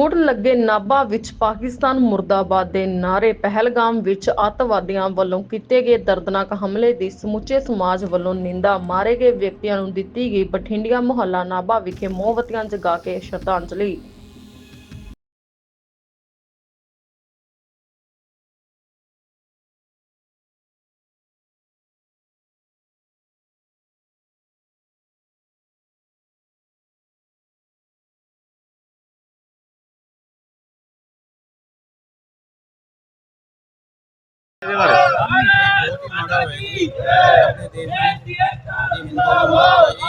ਮੁੜ ਲੱਗੇ ਨਾਭਾ ਵਿੱਚ ਪਾਕਿਸਤਾਨ ਮੁਰਦਾਬਾਦ ਦੇ ਨਾਰੇ ਪਹਿਲਗਾਮ ਵਿੱਚ ਅੱਤਵਾਦੀਆਂ ਵੱਲੋਂ ਕੀਤੇ ਗਏ ਦਰਦਨਾਕ ਹਮਲੇ ਦੀ ਸਮੁੱਚੇ ਸਮਾਜ ਵੱਲੋਂ ਨਿੰਦਾ ਮਾਰੇ ਗਏ ਵਿਅਕਤੀਆਂ ਨੂੰ ਦਿੱਤੀ ਗਈ ਬਠਿੰਡੀਆਂ ਮੁਹੱਲਾ ਨਾਭਾ ਵਿਖੇ ਮੋਮਬੱਤੀਆਂ ਜਗਾ ਕੇ ਸ਼ਰਧਾਂਜਲੀ।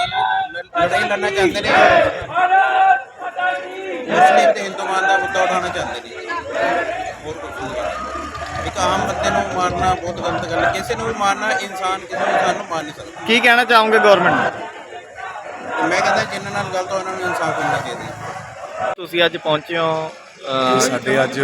ਲੜਾਈ ਲੜਨਾ ਚਾਹੁੰਦੇ ਨੇ ਮੁਸਲਿਮ ਤੇ ਹਿੰਦੂਆਂ ਦਾ ਮੁੱਦਾ ਉਠਾਉਣਾ ਚਾਹੁੰਦੇ ਨੇ ਹੋਰ ਕੁਝ ਨਹੀਂ ਇੱਕ ਆਮ ਬੰਦੇ ਨੂੰ ਮਾਰਨਾ ਬਹੁਤ ਗਲਤ ਗੱਲ ਹੈ ਕਿਸੇ ਨੂੰ ਵੀ ਮਾਰਨਾ ਇਨਸਾਨ ਕਿਸੇ ਨੂੰ ਇਨਸਾਨ ਨੂੰ ਮਾਰ ਨਹੀਂ ਸਕਦਾ ਕੀ ਕਹਿਣਾ ਚਾਹੋਗੇ ਗਵਰਨਮੈਂਟ ਨੂੰ? ਮੈਂ ਕਹਿੰਦਾ ਜਿਨ੍ਹਾਂ ਨਾਲ ਗਲਤ ਹੋ ਉਹਨਾਂ ਨੂੰ ਇਨਸਾਫ ਮਿਲਣਾ ਚਾਹੀਦਾ। ਤੁਸੀਂ ਅੱਜ ਪਹੁੰਚੇ ਹੋ ਸਾਡੇ ਅੱਜ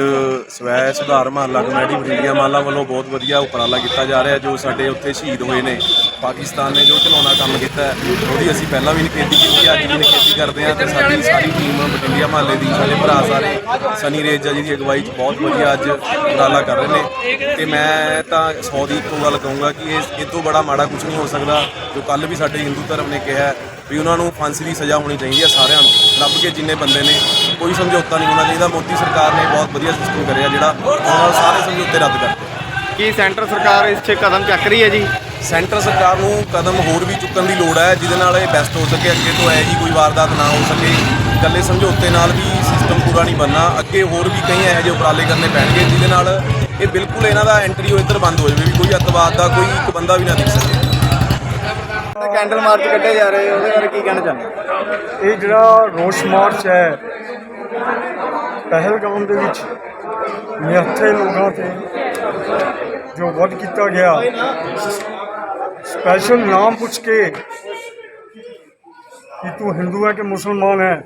ਸਵੈ ਸੁਧਾਰ ਮਹੱਲਾ ਕਮੇਟੀ ਬਠਿੰਡੀਆਂ ਮਹੱਲਾ ਵੱਲੋਂ ਬਹੁਤ ਵਧੀਆ ਉਪਰਾਲਾ ਕੀਤਾ ਜਾ ਰਿਹਾ ਜੋ ਸਾਡੇ ਉੱਥੇ ਸ਼ਹੀਦ ਹੋਏ ਨੇ। ਪਾਕਿਸਤਾਨ ਨੇ ਜੋ ਘਿਨਾਉਣਾ ਕੰਮ ਕੀਤਾ ਉਹਦੀ ਅਸੀਂ ਪਹਿਲਾਂ ਵੀ ਨਿਖੇਧੀ ਕੀਤੀ ਅੱਜ ਵੀ ਨਿਖੇਧੀ ਕਰਦੇ ਹਾਂ ਤੇ ਸਾਡੀ ਸਾਰੀ ਟੀਮ ਬਠਿੰਡੀਆਂ ਮਹੱਲੇ ਦੀ, ਸਾਡੇ ਭਰਾ ਸਾਰੇ, ਸਨੀ ਰੇਜਾ ਜੀ ਦੀ ਅਗਵਾਈ 'ਚ ਬਹੁਤ ਵਧੀਆ ਅੱਜ ਉਪਰਾਲਾ ਕਰ ਰਹੇ ਨੇ। ਤੇ ਮੈਂ ਤਾਂ 100 ਦੀ ਇੱਕੋ ਗੱਲ ਕਹੂੰਗਾ ਕਿ ਇਹ ਇਹ ਤੋਂ ਬੜਾ ਮਾੜਾ ਕੁਝ ਨਹੀਂ ਹੋ ਸਕਦਾ, ਜੋ ਕੱਲ ਵੀ ਸਾਡੇ ਹਿੰਦੂ ਧਰਮ ਨੇ ਕਿਹਾ ਵੀ ਉਹਨਾਂ ਨੂੰ ਫਾਂਸੀ ਦੀ ਸਜ਼ਾ ਹੋਣੀ ਚਾਹੀਦੀ ਹੈ ਸਾਰਿਆਂ ਨੂੰ। ਲੱਭ ਕੇ ਜਿੰਨੇ ਬੰਦੇ ਨੇ ਕੋਈ ਸਮਝੌਤਾ ਨਹੀਂ ਹੋਣਾ ਚਾਹੀਦਾ। ਮੋਦੀ ਸਰਕਾਰ ਨੇ ਬਹੁਤ ਵਧੀਆ ਸਿਸਟਮ ਕਰਿਆ ਜਿਹੜਾ ਉਹਨਾਂ ਨਾਲ ਸਾਰੇ ਸਮਝੌਤੇ ਰੱਦ ਕਰਤੇ। ਕੀ ਸੈਂਟਰ ਸਰਕਾਰ ਇਸ 'ਚ ਕਦਮ ਚੱਕ ਰਹੀ ਹੈ ਜੀ? ਸੈਂਟਰ ਸਰਕਾਰ ਨੂੰ ਕਦਮ ਹੋਰ ਵੀ ਚੁੱਕਣ ਦੀ ਲੋੜ ਹੈ ਜਿਹਦੇ ਨਾਲ ਇਹ ਬੈਸਟ ਹੋ ਸਕੇ ਅੱਗੇ ਤੋਂ ਇਹ ਜੀ ਕੋਈ ਵਾਰਦਾਤ ਨਾ ਹੋ ਸਕੇ। ਇਕੱਲੇ ਸਮਝੌਤੇ ਨਾਲ ਵੀ ਸਿਸਟਮ ਪੂਰਾ ਨਹੀਂ ਬਣਨਾ। ਅੱਗੇ ਹੋਰ ਵੀ ਕਈ ਇਹੋ ਜਿਹੇ ਉਪਰਾਲੇ ਕਰਨੇ ਪੈਣਗੇ ਜਿਹਦੇ ਨਾਲ ਇਹ ਬਿਲਕੁਲ ਇਹਨਾਂ ਦਾ ਐਂਟਰੀ ਉਹ ਇੱਧਰ ਬੰਦ ਹੋ ਜਾਵੇ ਵੀ ਕੋਈ ਅੱਤਵਾਦ ਦਾ ਕੋਈ ਇੱਕ ਬੰਦਾ ਵੀ ਨਾ ਦਿਖ ਸਕੇ। ਕੈਂਡਲ ਮਾਰਚ ਕੱਢੇ ਜਾ ਰਹੇ, ਉਹਦੇ ਬਾਰੇ ਕੀ ਕਹਿਣਾ ਚਾਹੁੰਦੇ ਇਹ ਜਿਹੜਾ ਰੋਸ ਮਾਰਚ ਹੈ, ਪਹਿਲਗਾਮ ਦੇ ਵਿੱਚ ਨਿਹੱਥੇ ਲੋਕਾਂ ਤੇ ਜੋ ਵੱਧ ਕੀਤਾ ਗਿਆ, ਸਪੈਸ਼ਲ ਨਾਮ ਪੁੱਛ ਕੇ ਕਿ ਤੂੰ ਹਿੰਦੂ ਹੈ ਕਿ ਮੁਸਲਮਾਨ ਹੈ?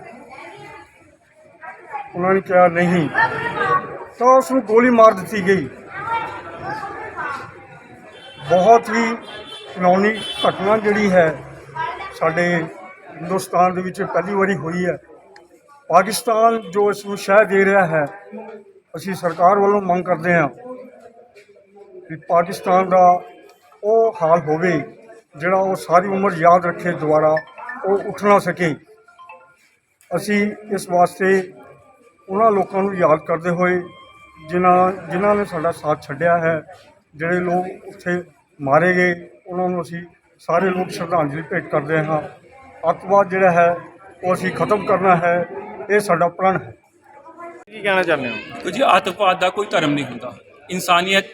ਉਹਨਾਂ ਨੇ ਕਿਹਾ, ਨਹੀਂ। ਤਾਂ ਉਸ ਨੂੰ ਗੋਲੀ ਮਾਰ ਦਿੱਤੀ ਗਈ। ਬਹੁਤ ਹੀ ਕਾਨੂੰਨੀ ਘਟਨਾ ਜਿਹੜੀ ਹੈ ਸਾਡੇ ਹਿੰਦੁਸਤਾਨ ਦੇ ਵਿੱਚ ਪਹਿਲੀ ਵਾਰੀ ਹੋਈ ਹੈ। ਪਾਕਿਸਤਾਨ ਜੋ ਇਸ ਨੂੰ ਸ਼ਹਿ ਦੇ ਰਿਹਾ ਹੈ, ਅਸੀਂ ਸਰਕਾਰ ਵੱਲੋਂ ਮੰਗ ਕਰਦੇ ਹਾਂ ਕਿ ਪਾਕਿਸਤਾਨ ਦਾ ਉਹ ਹਾਲ ਹੋਵੇ ਜਿਹੜਾ ਉਹ ਸਾਰੀ ਉਮਰ ਯਾਦ ਰੱਖੇ, ਦੁਬਾਰਾ ਉਹ ਉੱਠ ਨਾ ਸਕੇ। ਅਸੀਂ ਇਸ ਵਾਸਤੇ ਉਹਨਾਂ ਲੋਕਾਂ ਨੂੰ ਯਾਦ ਕਰਦੇ ਹੋਏ ਜਿਨ੍ਹਾਂ ਜਿਨ੍ਹਾਂ ਨੇ ਸਾਡਾ ਸਾਥ ਛੱਡਿਆ ਹੈ, ਜਿਹੜੇ ਲੋਕ ਉੱਥੇ ਮਾਰੇ ਗਏ ਉਹਨਾਂ ਨੂੰ ਅਸੀਂ ਸਾਰੇ ਲੋਕ ਸ਼ਰਧਾਂਜਲੀ ਭੇਟ ਕਰਦੇ ਹਾਂ। ਅੱਤਵਾਦ ਜਿਹੜਾ ਹੈ ਉਹ ਅਸੀਂ ਖਤਮ ਕਰਨਾ ਹੈ ਇਹ ਸਾਡਾ ਪ੍ਰਣ ਹੈ। ਕੀ ਕਹਿਣਾ ਚਾਹੁੰਦੇ ਹੋ? ਕਿ ਜੀ ਆਤੰਕਵਾਦ ਦਾ ਕੋਈ ਧਰਮ ਨਹੀਂ ਹੁੰਦਾ। ਇਨਸਾਨੀਅਤ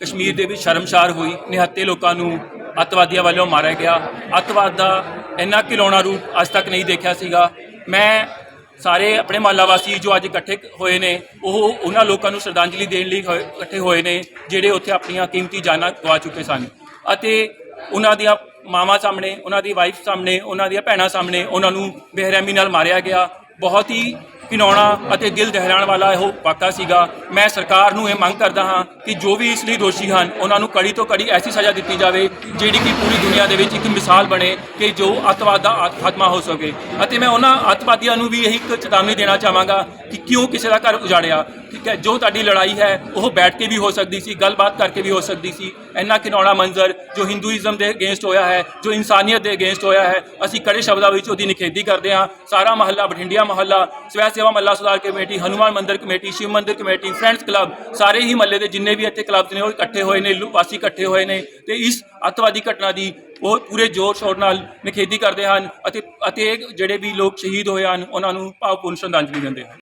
ਕਸ਼ਮੀਰ ਦੇ ਵਿੱਚ ਸ਼ਰਮਸ਼ਾਰ ਹੋਈ ਨਿਹੱਤੇ ਲੋਕਾਂ ਨੂੰ ਅੱਤਵਾਦੀਆਂ ਵੱਲੋਂ ਮਾਰਿਆ ਗਿਆ। ਅੱਤਵਾਦ ਦਾ ਇੰਨਾ ਘਿਲੌਣਾ ਰੂਪ ਅੱਜ ਤੱਕ ਨਹੀਂ ਦੇਖਿਆ ਸੀਗਾ। ਮੈਂ ਸਾਰੇ ਆਪਣੇ ਮਹੱਲਾ ਵਾਸੀ ਜੋ ਅੱਜ ਇਕੱਠੇ ਹੋਏ ਨੇ ਉਹ ਉਹਨਾਂ ਲੋਕਾਂ ਨੂੰ ਸ਼ਰਧਾਂਜਲੀ ਦੇਣ ਲਈ ਹੋਏ- ਇਕੱਠੇ ਹੋਏ ਨੇ ਜਿਹੜੇ ਉੱਥੇ ਆਪਣੀਆਂ ਕੀਮਤੀ ਜਾਨਾਂ ਗਵਾ ਚੁੱਕੇ ਸਨ। ਅਤੇ ਉਹਨਾਂ ਦੀਆਂ ਮਾਵਾਂ ਸਾਹਮਣੇ, ਉਹਨਾਂ ਦੀ ਵਾਈਫ ਸਾਹਮਣੇ, ਉਹਨਾਂ ਦੀਆਂ ਭੈਣਾਂ ਸਾਹਮਣੇ ਉਹਨਾਂ ਨੂੰ ਬੇਰਹਿਮੀ ਨਾਲ ਮਾਰਿਆ ਗਿਆ। ਬਹੁਤ ਹੀ ਘਿਨਾਉਣਾ ਅਤੇ ਦਿਲ ਦਹਿਲਾਣ ਵਾਲਾ ਇਹ ਵਾਕਾ ਸੀਗਾ। ਮੈਂ ਸਰਕਾਰ ਨੂੰ ਇਹ ਮੰਗ ਕਰਦਾ ਹਾਂ ਕਿ ਜੋ ਵੀ ਇਸ ਲਈ ਦੋਸ਼ੀ ਹਨ, ਉਹਨਾਂ ਨੂੰ ਕੜੀ ਤੋਂ ਕੜੀ ਐਸੀ ਸਜ਼ਾ ਦਿੱਤੀ ਜਾਵੇ, ਜਿਹੜੀ ਕਿ ਪੂਰੀ ਦੁਨੀਆ ਦੇ ਵਿੱਚ ਇੱਕ ਮਿਸਾਲ ਬਣੇ ਕਿ ਜੋ ਅੱਤਵਾਦ ਦਾ ਆਤ- ਖਾਤਮਾ ਹੋ ਸਕੇ। ਅਤੇ ਮੈਂ ਉਹਨਾਂ ਅੱਤਵਾਦੀਆਂ ਨੂੰ ਵੀ ਇਹ ਇੱਕ ਚੇਤਾਵਨੀ ਦੇਣਾ ਚਾਹਾਂਗਾ ਕਿ ਕਿਉਂ ਕਿਸੇ ਦਾ ਘਰ ਉਜਾੜਿਆ? ਠੀਕ ਹੈ, ਜੋ ਤੁਹਾਡੀ ਲੜਾਈ ਹੈ, ਉਹ ਬੈਠ ਕੇ ਵੀ ਹੋ ਸਕਦੀ ਸੀ, ਗੱਲਬਾਤ ਕਰਕੇ ਵੀ ਹੋ ਸਕਦੀ ਸੀ। ਇੰਨਾ ਘਿਨਾਉਣਾ ਮੰਜ਼ਰ ਜੋ ਹਿੰਦੂਇਜ਼ਮ ਦੇ ਅਗੇਂਸਟ ਹੋਇਆ ਹੈ, ਜੋ ਇਨਸਾਨੀਅਤ ਦੇ ਅਗੇਂਸਟ ਹੋਇਆ ਹੈ, ਅਸੀਂ ਕੜੇ ਸ਼ਬਦਾਂ ਵਿੱਚ ਉਹਦੀ ਨਿਖੇਧੀ ਕਰਦੇ ਹਾਂ। ਸਾਰਾ ਮਹੱਲਾ, ਬਠਿੰਡਿਆ ਮਹੱਲਾ, ਸਵੈ ਸੇਵਾ ਮਹੱਲਾ ਸੁਧਾਰ ਕਮੇਟੀ, ਹਨੂਮਾਨ ਮੰਦਿਰ ਕਮੇਟੀ, ਸ਼ਿਵ ਮੰਦਿਰ ਕਮੇਟੀ ਫਰੈਂਡਸ ਕਲੱਬ ਸਾਰੇ ਹੀ ਮਹੱਲੇ ਦੇ ਜਿੰਨੇ ਵੀ ਇੱਥੇ ਕਲੱਬਸ ਨੇ, ਉਹ ਇਕੱਠੇ ਹੋਏ ਨੇ ਵਾਸੀ ਇਕੱਠੇ ਹੋਏ ਨੇ। ਤੇ ਇਸ ਅੱਤਵਾਦੀ ਘਟਨਾ ਦੀ ਉਹ ਪੂਰੇ ਜ਼ੋਰ ਸ਼ੋਰ ਨਾਲ ਨਿਖੇਧੀ ਕਰਦੇ ਹਨ ਅਤੇ ਅਤੇ ਜਿਹੜੇ ਵੀ ਲੋਕ ਸ਼ਹੀਦ ਹੋਏ ਹਨ, ਉਹਨਾਂ ਨੂੰ ਭਾਵਪੂਰਨ ਸ਼ਰਧਾਂਜਲੀ ਦਿੰਦੇ ਹਨ।